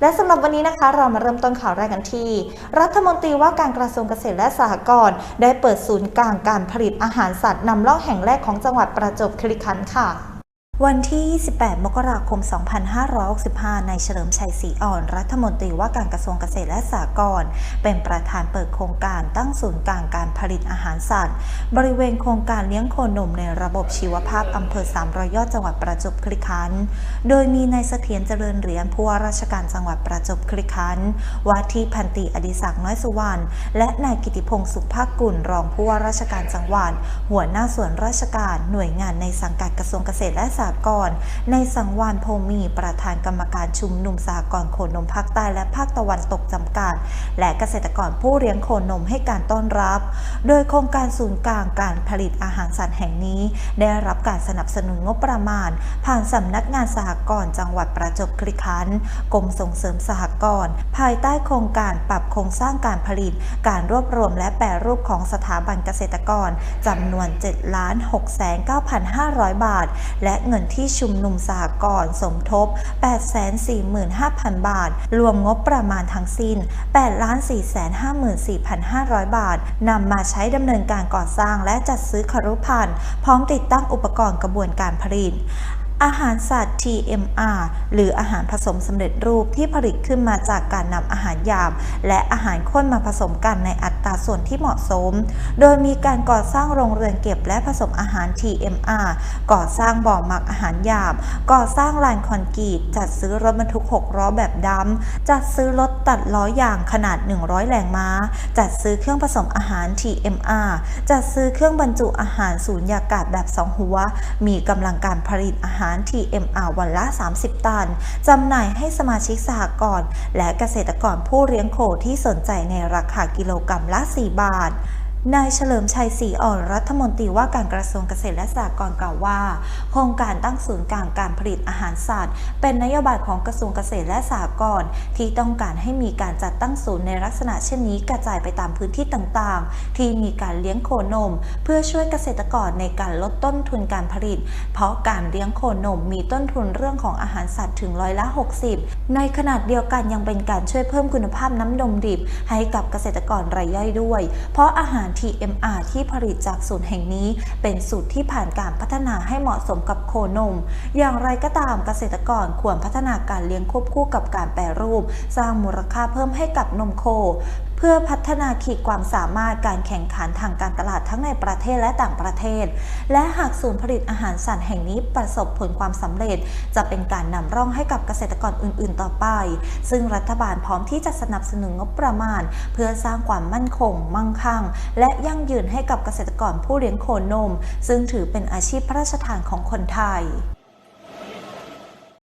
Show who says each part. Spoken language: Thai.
Speaker 1: และสำหรับวันนี้นะคะเรามาเริ่มต้นข่าวแรกกันที่ รัฐมนตรีว่าการกระทรวงเกษตรและสหกรณ์ได้เปิดศูนย์กลางการผลิตอาหารสัตว์นำล่องแห่งแรกของจังหวัดประจวบคีรีขันธ์ค่ะ วันที่ 28 มกราคม 2565ในเฉลิมชัยศรีอ่อน รัฐมนตรีว่าการกระทรวงเกษตรและสหกรณ์ เป็นประธานเปิดโครงการตั้งศูนย์กลางการผลิตอาหารสัตว์ บริเวณโครงการเลี้ยงโคนมในระบบชีวภาพอำเภอสามรอยยอดจังหวัดประจวบคีรีขันธ์ โดยมีนายเสถียรเจริญเหรียญผู้ว่าราชการจังหวัดประจวบคีรีขันธ์ว่าที่พันตีอดิศักดิ์น้อยสุวรรณ และนายกิติพงศ์สุภากุล รองผู้ว่าราชการจังหวัด หัวหน้าส่วนราชการ หน่วยงานในสังกัดกระทรวงเกษตรและสหกรในสังวานโพมีประธานกรรมการชุมนุมสหกรณ์โคนมภาคใต้และภาคตะวันตกจำกัด และเกษตรกรผู้เลี้ยงโคนมให้การต้อนรับ โดยโครงการศูนย์กลางการผลิตอาหารสัตว์แห่งนี้ ได้รับการสนับสนุนงบประมาณ ผ่านสำนักงานสหกรณ์จังหวัดประจวบคีรีขันธ์กรมส่งเสริมสหกรณ์ภายใต้โครงการปรับโครงสร้างการผลิต การรวบรวมและแปรรูปของสถาบันเกษตรกรจำนวน7 6 9 5 0 0 บาท และเงินที่ชุมนุมสหกรณ์สมทบ 845,000 บาท รวมงบประมาณทั้งสิ้น 8,454,500 บาท นำมาใช้ดำเนินการก่อสร้างและจัดซื้อครุพันธ์พร้อมติดตั้งอุปกรณ์กระบวนการผลิต อาหารสัตว์ TMR หรืออาหารผสมสำเร็จรูปที่ผลิตขึ้นมาจากการนำอาหารหยาบและอาหารข้นมาผสมกันในอัตราส่วนที่เหมาะสม โดยมีการก่อสร้างโรงเรือนเก็บและผสมอาหาร TMR ก่อสร้างบ่อหมักอาหารหยาบก่อสร้างลานคอนกรีต จัดซื้อรถบรรทุก 6 ล้อแบบดำ จัดซื้อรถตัดล้อยางขนาด 100 แรงม้า จัดซื้อเครื่องผสมอาหาร TMR จัดซื้อเครื่องบรรจุอาหารสูญญากาศแบบ 2 หัว มีกำลังการผลิตอาหาร TMR วันละ 30 ตัน จำหน่ายให้สมาชิกสหกรณ์และเกษตรกรผู้เลี้ยงโคที่สนใจในราคากิโลกรัมละ 4 บาท นายเฉลิมชัยศรีอ่อนรัฐมนตรีว่าการกระทรวงเกษตรและสหกรณ์กล่าวว่า โครงการตั้งศูนย์กลางการผลิตอาหารสัตว์ เป็นนโยบายของกระทรวงเกษตรและสหกรณ์ที่ต้องการให้มีการจัดตั้งศูนย์ในลักษณะเช่นนี้กระจายไปตามพื้นที่ต่างๆ ที่มีการเลี้ยงโคนม เพื่อช่วยเกษตรกรในการลดต้นทุนการผลิต เพราะการเลี้ยงโคนมมีต้นทุนเรื่องของอาหารสัตว์ถึงร้อยละ 60 ในขนาดเดียวกันยังเป็นการช่วยเพิ่มคุณภาพน้ำนมดิบให้กับเกษตรกรรายย่อยด้วย เพราะอาหาร TMR ที่ผลิตจากศูนย์แห่งนี้ เป็นสูตรที่ผ่านการพัฒนาให้เหมาะสมกับโคนม อย่างไรก็ตามเกษตรกรควรพัฒนาการเลี้ยงควบคู่กับการแปรรูป สร้างมูลค่าเพิ่มให้กับนมโค เพื่อพัฒนาขีดความสามารถการแข่งขันทางการตลาดทั้งในประเทศและต่างประเทศ และหากศูนย์ผลิตอาหารสัตว์แห่งนี้ประสบผลความสำเร็จ จะเป็นการนำร่องให้กับเกษตรกรอื่น ๆ ต่อไป ซึ่งรัฐบาลพร้อมที่จะสนับสนุนงบประมาณ เพื่อสร้างความมั่นคง มั่งคั่ง และยั่งยืนให้กับเกษตรกรผู้เลี้ยงโคนม ซึ่งถือเป็นอาชีพพระราชทานของคนไทย